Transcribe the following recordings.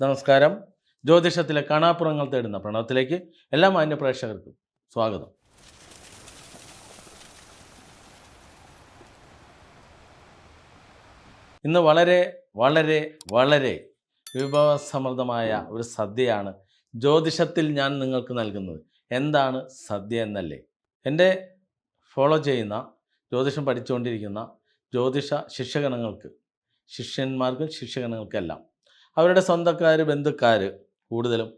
നമസ്കാരം. ജ്യോതിഷത്തിലെ കാണാപ്പുറങ്ങൾ തേടുന്ന പ്രണവത്തിലേക്ക് എല്ലാ മാന്യ പ്രേക്ഷകർക്കും സ്വാഗതം. ഇന്ന് വളരെ വളരെ വളരെ വിഭവസമൃദ്ധമായ ഒരു സദ്യയാണ് ജ്യോതിഷത്തിൽ ഞാൻ നിങ്ങൾക്ക് നൽകുന്നത്. എന്താണ് സദ്യ എന്നല്ലേ? എന്റെ ഫോളോ ചെയ്യുന്ന ജ്യോതിഷം പഠിച്ചുകൊണ്ടിരിക്കുന്ന ജ്യോതിഷ ശിക്ഷകണങ്ങൾക്ക് ശിഷ്യന്മാർക്കും ശിഷ്യഗണങ്ങൾക്കെല്ലാം അവരുടെ സ്വന്തക്കാർ ബന്ധുക്കാർ കൂടുതലും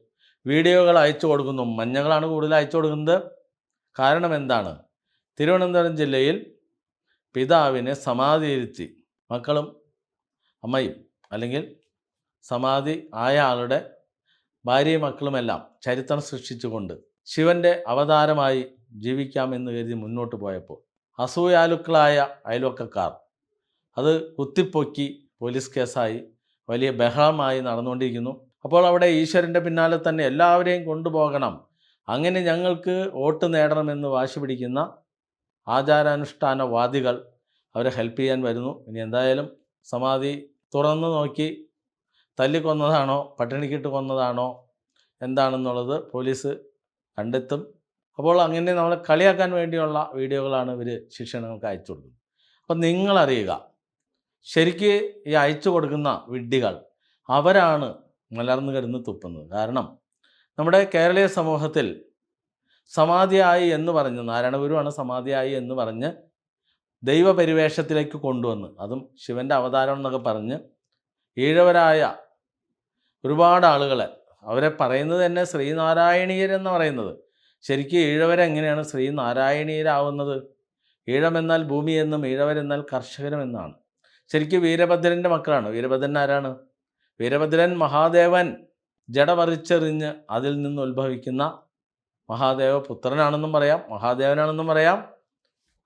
വീഡിയോകൾ അയച്ചു കൊടുക്കുന്നു. മഞ്ഞകളാണ് കൂടുതൽ അയച്ചു കൊടുക്കുന്നത്. കാരണം എന്താണ്? തിരുവനന്തപുരം ജില്ലയിൽ പിതാവിനെ സമാധിയിരുത്തി മക്കളും അമ്മയും അല്ലെങ്കിൽ സമാധി ആയ ആളുടെ ഭാര്യയും മക്കളുമെല്ലാം ചരിത്രം സൃഷ്ടിച്ചുകൊണ്ട് ശിവന്റെ അവതാരമായി ജീവിക്കാം എന്ന് കരുതി മുന്നോട്ട് പോയപ്പോൾ അസൂയാലുക്കളായ അയൽവക്കക്കാർ അത് കുത്തിപ്പൊക്കി പോലീസ് കേസായി വലിയ ബഹളമായി നടന്നുകൊണ്ടിരിക്കുന്നു. അപ്പോൾ അവിടെ ഈശ്വരന്റെ പിന്നാലെ തന്നെ എല്ലാവരെയും കൊണ്ടുപോകണം. അങ്ങനെ ഞങ്ങൾക്ക് വോട്ട് നേടണമെന്ന് വാശി പിടിക്കുന്ന ആചാരാനുഷ്ഠാനവാദികൾ അവരെ ഹെൽപ്പ് ചെയ്യാൻ വരുന്നു. ഇനി എന്തായാലും സമാധി തുറന്നു നോക്കി തല്ലിക്കൊന്നതാണോ പട്ടിണിക്കിട്ട് കൊന്നതാണോ? എന്താണെന്നുള്ളത് പോലീസ് കണ്ടെത്തും. അപ്പോൾ അങ്ങനെ നമ്മളെ കളിയാക്കാൻ വേണ്ടിയുള്ള വീഡിയോകളാണ് ഇവർ ശിക്ഷണങ്ങൾക്ക് അയച്ചു കൊടുക്കുന്നത്. അപ്പം നിങ്ങളറിയുക ശരിക്ക് ഈ അയച്ചു കൊടുക്കുന്ന വിഡ്ഢികൾ അവരാണ് മലർന്നു കിടന്ന് തുപ്പുന്നത്. കാരണം നമ്മുടെ കേരളീയ സമൂഹത്തിൽ സമാധിയായി എന്ന് പറഞ്ഞ് നാരായണഗുരുവാണ് സമാധിയായി എന്ന് പറഞ്ഞ് ദൈവപരിവേഷത്തിലേക്ക് കൊണ്ടുവന്ന് അതും ശിവന്റെ അവതാരം എന്നൊക്കെ പറഞ്ഞ് ഈഴവരായ ഒരുപാട് ആളുകളെ അവരെ പറയുന്നത് തന്നെ ശ്രീനാരായണീയരെന്ന് പറയുന്നത്. ശരിക്കും ഈഴവരെങ്ങനെയാണ് ശ്രീനാരായണീയരാവുന്നത്? ഈഴമെന്നാൽ ഭൂമി എന്നും ഈഴവരെന്നാൽ കർഷകരും എന്നാണ്. ശരിക്കും വീരഭദ്രന്റെ മക്കളാണ്. വീരഭദ്രൻ ആരാണ്? വീരഭദ്രൻ മഹാദേവൻ ജടമറിച്ചെറിഞ്ഞ് അതിൽ നിന്ന് ഉത്ഭവിക്കുന്ന മഹാദേവ പുത്രനാണെന്നും പറയാം മഹാദേവനാണെന്നും പറയാം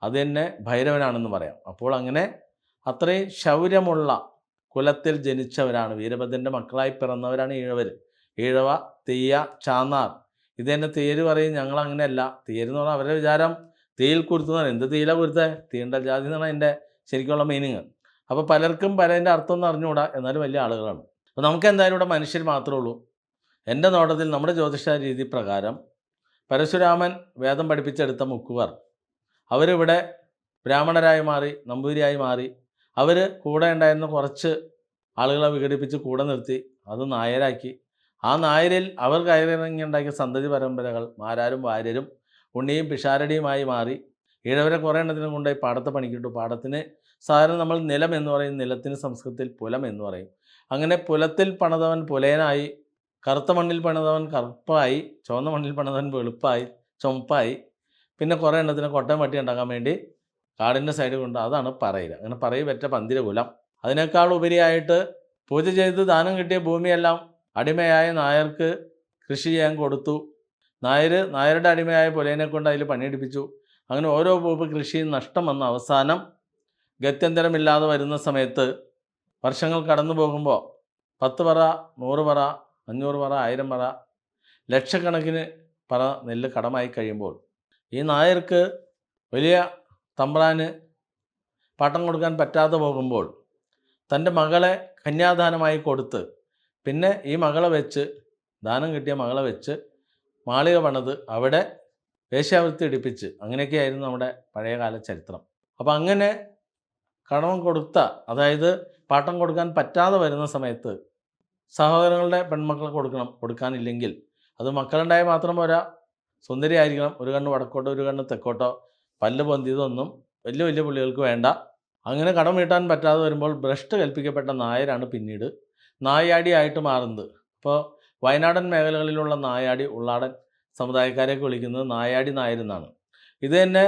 അത് തന്നെ ഭൈരവനാണെന്നും പറയാം. അപ്പോൾ അങ്ങനെ അത്രയും ശൗര്യമുള്ള കുലത്തിൽ ജനിച്ചവരാണ്. വീരഭദ്രന്റെ മക്കളായി പിറന്നവരാണ് ഈഴവർ ഈഴവ തീയ ചാന്നാർ. ഇത് തന്നെ തേര് പറയും ഞങ്ങൾ അങ്ങനെയല്ല തേര് എന്ന് പറഞ്ഞാൽ അവരുടെ വിചാരം തീയിൽ കുരുത്തുന്നതാണ് എന്ത് തീയിലാണ് കുരുത്തേ? തീണ്ട ജാതി എന്നാണ് എന്റെ ശരിക്കുള്ള മീനിങ് അപ്പോൾ പലർക്കും പലതിന്റെ അർത്ഥം ഒന്നും അറിഞ്ഞുകൂടാ. എന്നാലും വലിയ ആളുകളാണ്. അപ്പോൾ നമുക്ക് എന്തായാലും ഇവിടെ മനുഷ്യർ മാത്രമേ ഉള്ളൂ. എന്റെ നോട്ടത്തിൽ നമ്മുടെ ജ്യോതിഷ രീതി പ്രകാരം പരശുരാമൻ വേദം പഠിപ്പിച്ചെടുത്ത മുക്കുവർ അവരിവിടെ ബ്രാഹ്മണരായി മാറി നമ്പൂതിരിയായി മാറി അവർ കൂടെ ഉണ്ടായിരുന്ന കുറച്ച് ആളുകളെ വിഘടിപ്പിച്ച് കൂടെ നിർത്തി അത് നായരാക്കി. ആ നായരിൽ അവർ കയറിറങ്ങി ഉണ്ടാക്കിയ സന്തതി പരമ്പരകൾ മാരാരും വാര്യരും ഉണ്ണിയും പിഷാരടിയുമായി മാറി ഈഴവരെ കുറേ എണ്ണത്തിനും കൊണ്ടുപോയി പാടത്തെ പണിക്കിട്ടു. പാടത്തിന് സാധാരണ നമ്മൾ നിലം എന്ന് പറയും നിലത്തിന് സംസ്കൃതത്തിൽ പുലം എന്ന് പറയും. അങ്ങനെ പുലത്തിൽ പണിതവൻ പുലയനായി കറുത്ത മണ്ണിൽ പണിതവൻ കറുപ്പായി ചുവന്ന മണ്ണിൽ പണിതവൻ വെളുപ്പായി ചുമപ്പായി പിന്നെ കുറേ എണ്ണത്തിന് കൊട്ടം വട്ടി ഉണ്ടാക്കാൻ വേണ്ടി കാടിന്റെ സൈഡിൽ കൊണ്ട് അതാണ് പറയില അങ്ങനെ പറയി പറ്റ പന്തിര കുലം അതിനേക്കാൾ ഉപരിയായിട്ട് പൂജ ചെയ്ത് ദാനം കിട്ടിയ ഭൂമിയെല്ലാം അടിമയായ നായർക്ക് കൃഷി ചെയ്യാൻ കൊടുത്തു. നായർ നായരുടെ അടിമയായ പുലയനെ കൊണ്ട് അതിൽ പണിയെടുപ്പിച്ചു. അങ്ങനെ ഓരോ ഭൂമി കൃഷിയും നഷ്ടം വന്ന അവസാനം ഗത്യന്തരമില്ലാതെ വരുന്ന സമയത്ത് വർഷങ്ങൾ കടന്നു പോകുമ്പോൾ പത്ത് പറ നൂറ് പറ അഞ്ഞൂറ് പറ ആയിരം പറ ലക്ഷക്കണക്കിന് പറ നെല്ല് കടമായി കഴിയുമ്പോൾ ഈ നായർക്ക് വലിയ തമ്പ്രാന് പട്ടം കൊടുക്കാൻ പറ്റാതെ പോകുമ്പോൾ തന്റെ മകളെ കന്യാദാനമായി കൊടുത്ത് പിന്നെ ഈ മകളെ വെച്ച് ദാനം കിട്ടിയ മകളെ വെച്ച് മാളിക പണത് അവിടെ വേശ്യാവൃത്തി ഇടിപ്പിച്ച് അങ്ങനെയൊക്കെയായിരുന്നു നമ്മുടെ പഴയകാല ചരിത്രം. അപ്പം അങ്ങനെ കടം കൊടുത്ത അതായത് പാട്ടം കൊടുക്കാൻ പറ്റാതെ വരുന്ന സമയത്ത് സഹോദരങ്ങളുടെ പെൺമക്കളെ കൊടുക്കണം കൊടുക്കാനില്ലെങ്കിൽ അത് മക്കളുണ്ടായാൽ മാത്രം പോരാ. സുന്ദരി ആയിരിക്കണം ഒരു കണ്ണ് വടക്കോട്ടോ ഒരു കണ്ണ് തെക്കോട്ടോ. പല്ല് പൊന്തിയതൊന്നും വലിയ വലിയ പുള്ളികൾക്ക് വേണ്ട. അങ്ങനെ കടം വീട്ടാൻ പറ്റാതെ വരുമ്പോൾ ഭ്രഷ്ട് കൽപ്പിക്കപ്പെട്ട നായരാണ് പിന്നീട്. നായാടിയായിട്ട് മാറുന്നത്. ഇപ്പോൾ വയനാടൻ മേഖലകളിലുള്ള നായാടി ഉള്ളാടൻ സമുദായക്കാരെയൊക്കെ വിളിക്കുന്നത് നായാടി നായരെന്നാണ്. ഇത് തന്നെ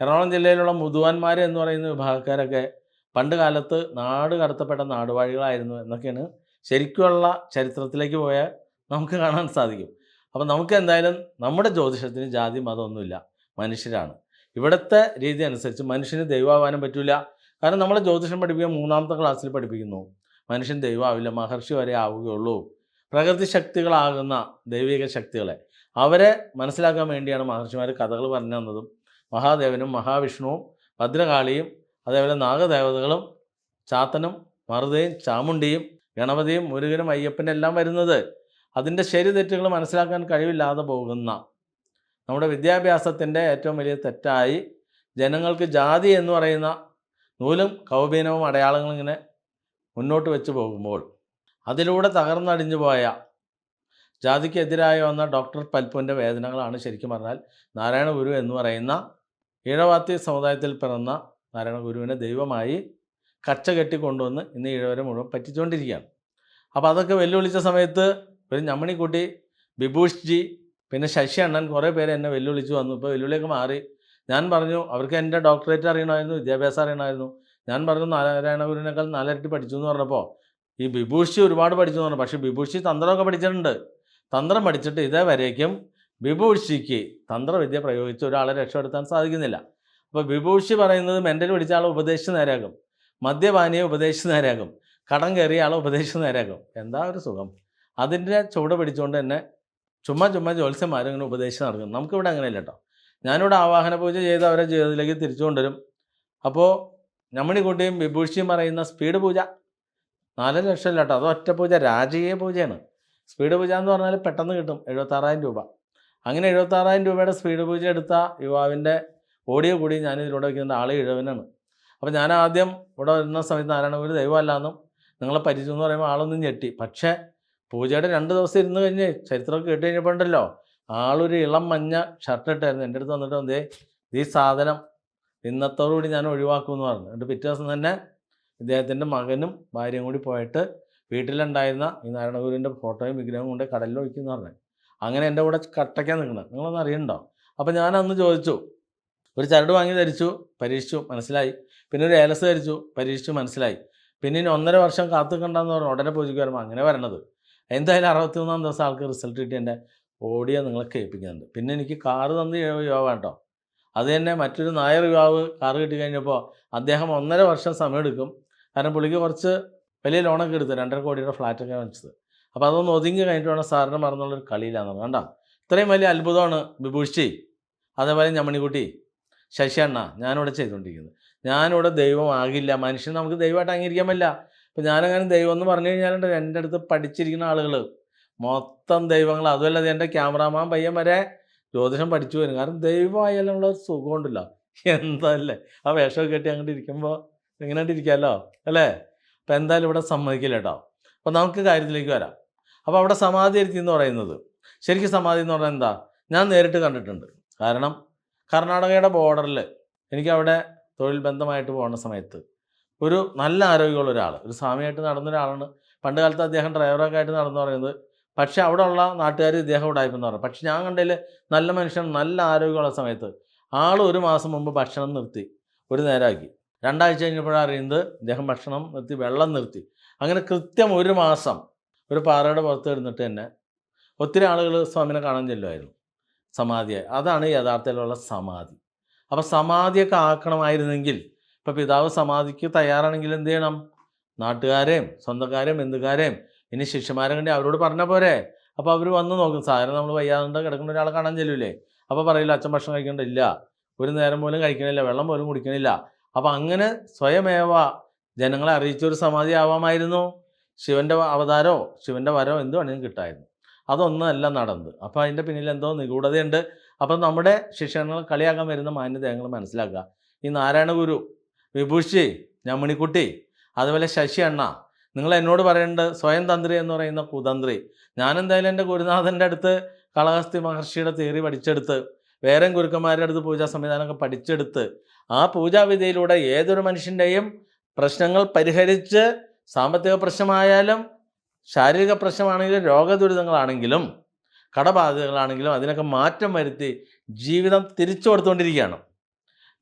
എറണാകുളം ജില്ലയിലുള്ള മുതുവാന്മാർ എന്ന് പറയുന്ന വിഭാഗക്കാരൊക്കെ പണ്ട് കാലത്ത് നാട് കടത്തപ്പെട്ട നാടുവാഴികളായിരുന്നു എന്നൊക്കെയാണ് ശരിക്കുമുള്ള ചരിത്രത്തിലേക്ക് പോയാൽ നമുക്ക് കാണാൻ സാധിക്കും. അപ്പം നമുക്ക് എന്തായാലും നമ്മുടെ ജ്യോതിഷത്തിന് ജാതി മതമൊന്നുമില്ല. മനുഷ്യരാണ്. ഇവിടുത്തെ രീതി അനുസരിച്ച് മനുഷ്യന് ദൈവമാവാനും പറ്റില്ല കാരണം നമ്മളെ ജ്യോതിഷം പഠിപ്പിക്കാൻ മൂന്നാമത്തെ ക്ലാസ്സിൽ പഠിപ്പിക്കുന്നു. മനുഷ്യൻ ദൈവമാവില്ല. മഹർഷി വരെ ആവുകയുള്ളൂ. പ്രകൃതി ശക്തികളാകുന്ന ദൈവിക ശക്തികളെ. അവരെ മനസ്സിലാക്കാൻ വേണ്ടിയാണ് മഹർഷിമാർ കഥകൾ പറഞ്ഞു തന്നതും മഹാദേവനും മഹാവിഷ്ണുവും ഭദ്രകാളിയും അതേപോലെ നാഗദേവതകളും ചാത്തനും മറുതയും ചാമുണ്ടിയും ഗണപതിയും മുരുകനും അയ്യപ്പനും എല്ലാം വരുന്നത്. അതിന്റെ ശരി തെറ്റുകൾ മനസ്സിലാക്കാൻ കഴിവില്ലാതെ പോകുന്ന നമ്മുടെ വിദ്യാഭ്യാസത്തിന്റെ ഏറ്റവും വലിയ തെറ്റായി ജനങ്ങൾക്ക് ജാതി എന്ന് പറയുന്ന നൂലും കൗപീനവും അടയാളങ്ങളും ഇങ്ങനെ മുന്നോട്ട് വെച്ച് പോകുമ്പോൾ അതിലൂടെ തകർന്നടിഞ്ഞു പോയ ജാതിക്കെതിരായി വന്ന ഡോക്ടർ പൽപ്പുവിന്റെ വേദനകളാണ് ശരിക്കും പറഞ്ഞാൽ നാരായണ ഗുരു എന്ന് പറയുന്ന ഈഴവാത്തി സമുദായത്തിൽ പിറന്ന നാരായണ ഗുരുവിനെ ദൈവമായി കച്ച കെട്ടി കൊണ്ടുവന്ന് ഇന്ന് ഈഴവരെ മുഴുവൻ പറ്റിച്ചുകൊണ്ടിരിക്കുകയാണ് അപ്പോൾ അതൊക്കെ വെല്ലുവിളിച്ച സമയത്ത് ഒരു ഞമ്മണിക്കുട്ടി ബിഭൂഷ് ജി പിന്നെ ശശി അണ്ണൻ കുറേ പേര് എന്നെ വെല്ലുവിളിച്ച് വന്നു. ഇപ്പോൾ വെല്ലുവിളിയൊക്കെ മാറി. ഞാൻ പറഞ്ഞു അവർക്ക് എന്റെ ഡോക്ടറേറ്റ് അറിയണമായിരുന്നു വിദ്യാഭ്യാസം അറിയണമായിരുന്നു. ഞാൻ പറഞ്ഞു നാരായണ ഗുരുവിനേക്കാൾ നാലരട്ടി പഠിച്ചു എന്ന് പറഞ്ഞപ്പോൾ ഈ ബിഭൂഷി ഒരുപാട് പഠിച്ചു എന്ന് പറഞ്ഞു. പക്ഷേ ബിഭൂഷി തന്ത്രമൊക്കെ പഠിച്ചിട്ടുണ്ട്. തന്ത്രം പഠിച്ചിട്ട് ഇതേവരേക്കും വിഭൂഷിക്ക് തന്ത്രവിദ്യ പ്രയോഗിച്ച് ഒരാളെ രക്ഷപ്പെടുത്താൻ സാധിക്കുന്നില്ല. അപ്പോൾ വിഭൂഷി പറയുന്നത് മെന്റൽ പിടിച്ച ആളെ ഉപദേശിച്ച് നേരാകും. മദ്യപാനിയെ ഉപദേശിച്ച് നേരാകും. കടം കയറിയ ആളെ ഉപദേശിച്ച് നേരാകും. എന്താ ഒരു സുഖം? അതിന്റെ ചുവട് പിടിച്ചുകൊണ്ട് തന്നെ ചുമ്മാ ചുമ്മാ ജ്യോത്സ്യന്മാരും ഇങ്ങനെ ഉപദേശിച്ച് നടക്കും നമുക്കിവിടെ അങ്ങനെയല്ല കേട്ടോ ഞാനിവിടെ ആവാഹന പൂജ ചെയ്ത് അവരെ ജീവിതത്തിലേക്ക് തിരിച്ചു കൊണ്ടുവരും. അപ്പോൾ ഞമ്മണിക്കുട്ടിയും വിഭൂഷിയും പറയുന്ന സ്പീഡ് പൂജ. നാല് ലക്ഷം കേട്ടോ അത് ഒറ്റ പൂജ. രാജകീയ പൂജയാണ്. സ്പീഡ് പൂജ എന്ന് പറഞ്ഞാൽ പെട്ടെന്ന് കിട്ടും. എഴുപത്താറായിരം രൂപ. അങ്ങനെ എഴുപത്താറായിരം രൂപയുടെ സ്പീഡ് പൂജ എടുത്ത യുവാവിന്റെ ഓഡിയോ കൂടി ഞാൻ ഇതിലൂടെ വയ്ക്കുന്നത് ആളെ ഇഴവനാണ്. അപ്പോൾ ഞാൻ ആദ്യം ഇവിടെ വരുന്ന സമയത്ത് നാരായണഗുരു ദൈവമല്ലാന്നും നിങ്ങളെ പരിചയം എന്ന് പറയുമ്പോൾ ആളൊന്നും ഞെട്ടി. പക്ഷേ പൂജയുടെ രണ്ട് ദിവസം ഇരുന്ന് കഴിഞ്ഞ് ചരിത്രമൊക്കെ കേട്ട് കഴിഞ്ഞപ്പോൾ ഉണ്ടല്ലോ ആളൊരു ഇളം മഞ്ഞ ഷർട്ട് ഇട്ടായിരുന്നു. എന്റെ അടുത്ത് വന്നിട്ട് എന്തേ ഈ സാധനം ഇന്നത്തോടുകൂടി ഞാൻ ഒഴിവാക്കുമെന്ന് പറഞ്ഞു. എന്നിട്ട് പിറ്റേ ദിവസം തന്നെ ഇദ്ദേഹത്തിന്റെ മകനും ഭാര്യയും കൂടി പോയിട്ട് വീട്ടിലുണ്ടായിരുന്ന ഈ നാരായണഗുരുവിന്റെ ഫോട്ടോയും വിഗ്രഹവും കൊണ്ട് കടലിൽ ഒഴിക്കുന്നു പറഞ്ഞു. അങ്ങനെ എന്റെ കൂടെ കട്ടയ്ക്കാൻ നിൽക്കണം നിങ്ങളൊന്നും അറിയണ്ടോ? അപ്പോൾ ഞാൻ അന്ന് ചോദിച്ചു. ഒരു ചരട് വാങ്ങി ധരിച്ചു പരീക്ഷിച്ചു മനസ്സിലായി. പിന്നെ ഒരു ഏലസ് ധരിച്ചു പരീക്ഷിച്ചു മനസ്സിലായി. പിന്നെ ഇനി ഒന്നര വർഷം കാത്തു കണ്ടെന്ന് പറഞ്ഞു ഉടനെ പൂജിക്കുമായിരുന്നു അങ്ങനെ വരണത്. എന്തായാലും അറുപത്തി മൂന്നാം ദിവസം ആൾക്ക് റിസൾട്ട് കിട്ടി എന്റെ ഓഡിയോ നിങ്ങളെ കേൾപ്പിക്കുന്നുണ്ട്. പിന്നെ എനിക്ക് കാറ് തന്ന് യുവാവ് കേട്ടോ അത് തന്നെ മറ്റൊരു നായർ യുവാവ് കാറ് കിട്ടി കഴിഞ്ഞപ്പോൾ അദ്ദേഹം ഒന്നര വർഷം സമയമെടുക്കും. കാരണം പുള്ളിക്ക് കുറച്ച് വലിയ ലോണൊക്കെ എടുത്തു രണ്ടര കോടിയുടെ ഫ്ലാറ്റൊക്കെ വാങ്ങിച്ചത്. അപ്പോൾ അതൊന്ന് ഒതുങ്ങി കഴിഞ്ഞിട്ട് വേണം സാറിനെ മറന്നുള്ളൊരു കളിയിലാണ് കണ്ട? ഇത്രയും വലിയ അത്ഭുതമാണ് വിഭൂഷി അതേപോലെ ഞമ്മണിക്കുട്ടി ശശി അണ്ണ ഞാനിവിടെ ചെയ്തുകൊണ്ടിരിക്കുന്നത് ഞാനിവിടെ ദൈവമാകില്ല മനുഷ്യൻ നമുക്ക് ദൈവമായിട്ട് അംഗീകരിക്കാൻ പറ്റില്ല. അപ്പം ഞാനങ്ങനെ ദൈവം എന്ന് പറഞ്ഞു കഴിഞ്ഞാൽ എന്റെ അടുത്ത് പഠിച്ചിരിക്കുന്ന ആളുകൾ മൊത്തം ദൈവങ്ങൾ അതുമല്ല എന്റെ ക്യാമറാമാൻ പയ്യൻ വരെ ജ്യോതിഷം പഠിച്ചു വരും. കാരണം ദൈവമായാലുള്ള ഒരു സുഖമുണ്ടല്ലോ. എന്തല്ലേ? ആ വേഷമൊക്കെ കെട്ടി അങ്ങോട്ട് ഇരിക്കുമ്പോൾ ഇങ്ങനെ ഇരിക്കാമല്ലോ അല്ലേ? അപ്പം എന്തായാലും ഇവിടെ സമ്മതിക്കില്ല കേട്ടോ. അപ്പം നമുക്ക് കാര്യത്തിലേക്ക് വരാം. അപ്പോൾ അവിടെ സമാധി ഇരുത്തി എന്ന് പറയുന്നത്. ശരിക്കും സമാധി എന്ന് പറഞ്ഞാൽ എന്താ? ഞാൻ നേരിട്ട് കണ്ടിട്ടുണ്ട്. കാരണം കർണാടകയുടെ ബോർഡറിൽ എനിക്കവിടെ തൊഴിൽ ബന്ധമായിട്ട് പോകുന്ന സമയത്ത് ഒരു നല്ല ആരോഗ്യമുള്ള ഒരാൾ ഒരു സ്വാമിയായിട്ട് നടന്ന ഒരാളാണ്. പണ്ട് കാലത്ത് അദ്ദേഹം ഡ്രൈവറൊക്കെ ആയിട്ട് നടന്നു പറയുന്നത്. പക്ഷേ അവിടെ ഉള്ള നാട്ടുകാർ ഇദ്ദേഹം ഉടായ്പെന്ന് പറഞ്ഞു. പക്ഷേ ഞാൻ കണ്ടതിൽ നല്ല മനുഷ്യൻ നല്ല ആരോഗ്യമുള്ള സമയത്ത് ആൾ ഒരു മാസം മുമ്പ് ഭക്ഷണം നിർത്തി ഒരു നേരമാക്കി. രണ്ടാഴ്ച കഴിഞ്ഞപ്പോഴാണ് അറിയുന്നത് ഇദ്ദേഹം ഭക്ഷണം നിർത്തി വെള്ളം നിർത്തി. അങ്ങനെ കൃത്യം ഒരു മാസം ഒരു പാറയുടെ പുറത്ത് ഇരുന്നിട്ട് തന്നെ ഒത്തിരി ആളുകൾ സ്വാമിനെ കാണാൻ ചെല്ലുമായിരുന്നു. സമാധിയായി അതാണ് യഥാർത്ഥത്തിലുള്ള സമാധി. അപ്പോൾ സമാധിയൊക്കെ ആക്കണമായിരുന്നെങ്കിൽ ഇപ്പോൾ പിതാവ് സമാധിക്ക് തയ്യാറാണെങ്കിൽ എന്ത് ചെയ്യണം? നാട്ടുകാരെയും സ്വന്തക്കാരെയും ബന്ധുക്കാരെയും ഇനി ശിഷ്യന്മാരെ കണ്ടി അവരോട് പറഞ്ഞ പോരെ. അപ്പോൾ അവർ വന്ന് നോക്കും. സാധനം നമ്മൾ വയ്യാതെ കിടക്കുന്ന ഒരാളെ കാണാൻ ചെല്ലൂലേ? അപ്പോൾ പറയില്ല അച്ഛൻ ഭക്ഷണം കഴിക്കേണ്ടില്ല ഒരു നേരം പോലും കഴിക്കണില്ല. വെള്ളം പോലും കുടിക്കണില്ല. അപ്പോൾ അങ്ങനെ സ്വയമേവ ജനങ്ങളെ അറിയിച്ച ഒരു സമാധി ആവാമായിരുന്നു. ശിവന്റെ അവതാരോ ശിവന്റെ വരോ എന്ത് വേണമെങ്കിലും കിട്ടായിരുന്നു അതൊന്നുമല്ല നടന്നത്. അപ്പോൾ അതിന്റെ പിന്നിൽ എന്തോ നിഗൂഢതയുണ്ട്. അപ്പം നമ്മുടെ ശിക്ഷണങ്ങൾ കളിയാക്കാൻ വരുന്ന മാന്യതകൾ മനസ്സിലാക്കുക. ഈ നാരായണ ഗുരു വിഭൂഷി ഞമ്മണിക്കുട്ടി അതുപോലെ ശശി അണ്ണ നിങ്ങൾ എന്നോട് പറയേണ്ടത് സ്വയം തന്ത്രി എന്ന് പറയുന്ന കുതന്ത്രി. ഞാൻ എന്തായാലും എന്റെ ഗുരുനാഥന്റെ അടുത്ത് കളഹസ്തി മഹർഷിയുടെ തിയറി പഠിച്ചെടുത്ത് വേറെ ഗുരുക്കന്മാരുടെ അടുത്ത് പൂജാ സംവിധാനമൊക്കെ പഠിച്ചെടുത്ത് ആ പൂജാവിധിയിലൂടെ ഏതൊരു മനുഷ്യന്റെയും പ്രശ്നങ്ങൾ പരിഹരിച്ച് സാമ്പത്തിക പ്രശ്നമായാലും ശാരീരിക പ്രശ്നമാണെങ്കിലും രോഗദുരിതങ്ങളാണെങ്കിലും കടബാധ്യതകളാണെങ്കിലും അതിനൊക്കെ മാറ്റം വരുത്തി ജീവിതം തിരിച്ചു കൊടുത്തുകൊണ്ടിരിക്കുകയാണ്.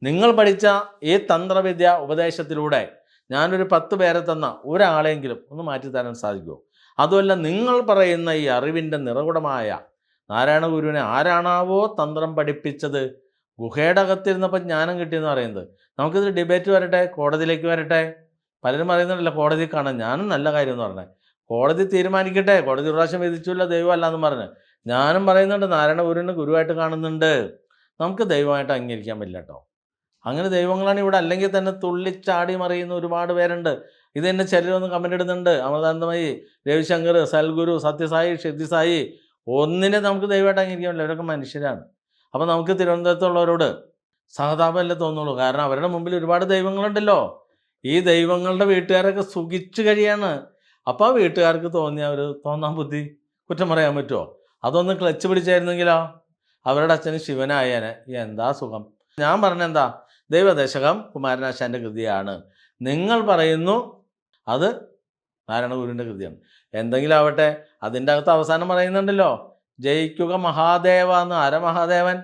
നിങ്ങൾ പഠിച്ച ഈ തന്ത്രവിദ്യ ഉപദേശത്തിലൂടെ ഞാനൊരു പത്ത് പേരെ തന്ന ഒരാളെങ്കിലും ഒന്ന് മാറ്റിത്തരാൻ സാധിക്കുമോ? അതുമല്ല നിങ്ങൾ പറയുന്ന ഈ അറിവിന്റെ നിറകുടമായ നാരായണ ഗുരുവിനെ ആരാണാവോ തന്ത്രം പഠിപ്പിച്ചത് ഗുഹയുടെ അകത്തിരുന്നപ്പോൾ ജ്ഞാനം കിട്ടിയെന്ന് പറയുന്നത്. നമുക്കിത് ഡിബേറ്റ് വരട്ടെ കോടതിയിലേക്ക് വരട്ടെ. പലരും പറയുന്നുണ്ടല്ലോ കോടതി കാണാൻ ഞാനും നല്ല കാര്യം എന്ന് പറഞ്ഞത് കോടതി തീരുമാനിക്കട്ടെ കോടതി പ്രാവശ്യം വിധിച്ചില്ല ദൈവമല്ല എന്ന് പറഞ്ഞ്. ഞാനും പറയുന്നുണ്ട് നാരായണ ഗുരുവിനെ ഗുരുവായിട്ട് കാണുന്നുണ്ട്. നമുക്ക് ദൈവമായിട്ട് അംഗീകരിക്കാൻ പറ്റില്ല കേട്ടോ അങ്ങനെ ദൈവങ്ങളാണ് ഇവിടെ അല്ലെങ്കിൽ തന്നെ തുള്ളിച്ചാടി മറിയുന്ന ഒരുപാട് പേരുണ്ട്. ഇത് തന്നെ ചിലരൊന്ന് കമന്റ് ഇടുന്നുണ്ട്. അമൃതാനന്ദമയി രവിശങ്കർ സൽഗുരു സത്യസായി ഷിദ്ദിസായി ഒന്നിനെ നമുക്ക് ദൈവമായിട്ട് അംഗീകരിക്കാൻ പറ്റില്ല. അവരൊക്കെ മനുഷ്യരാണ്. അപ്പോൾ നമുക്ക് തിരുവനന്തപുരത്തുള്ളവരോട് സഹതാപമല്ലേ തോന്നുള്ളൂ. കാരണം അവരുടെ മുമ്പിൽ ഒരുപാട് ദൈവങ്ങളുണ്ടല്ലോ. ഈ ദൈവങ്ങളുടെ വീട്ടുകാരൊക്കെ സുഖിച്ചു കഴിയാണ്. അപ്പോൾ ആ വീട്ടുകാർക്ക് തോന്നിയ ഒരു തോന്നാൻ ബുദ്ധി കുറ്റം പറയാൻ പറ്റുമോ അതൊന്ന് ക്ലച്ച് പിടിച്ചായിരുന്നെങ്കിലോ? അവരുടെ അച്ഛന് ശിവനായനെ എന്താ സുഖം? ഞാൻ പറഞ്ഞെന്താ? ദൈവദശകം കുമാരനാശാന്റെ കൃതിയാണ്. നിങ്ങൾ പറയുന്നു അത് നാരായണഗുരുവിന്റെ കൃതിയാണ്. എന്തെങ്കിലും ആവട്ടെ അതിന്റെ അകത്ത് അവസാനം പറയുന്നുണ്ടല്ലോ. ജയിക്കുക മഹാദേവ എന്ന് ആര മഹാദേവൻ?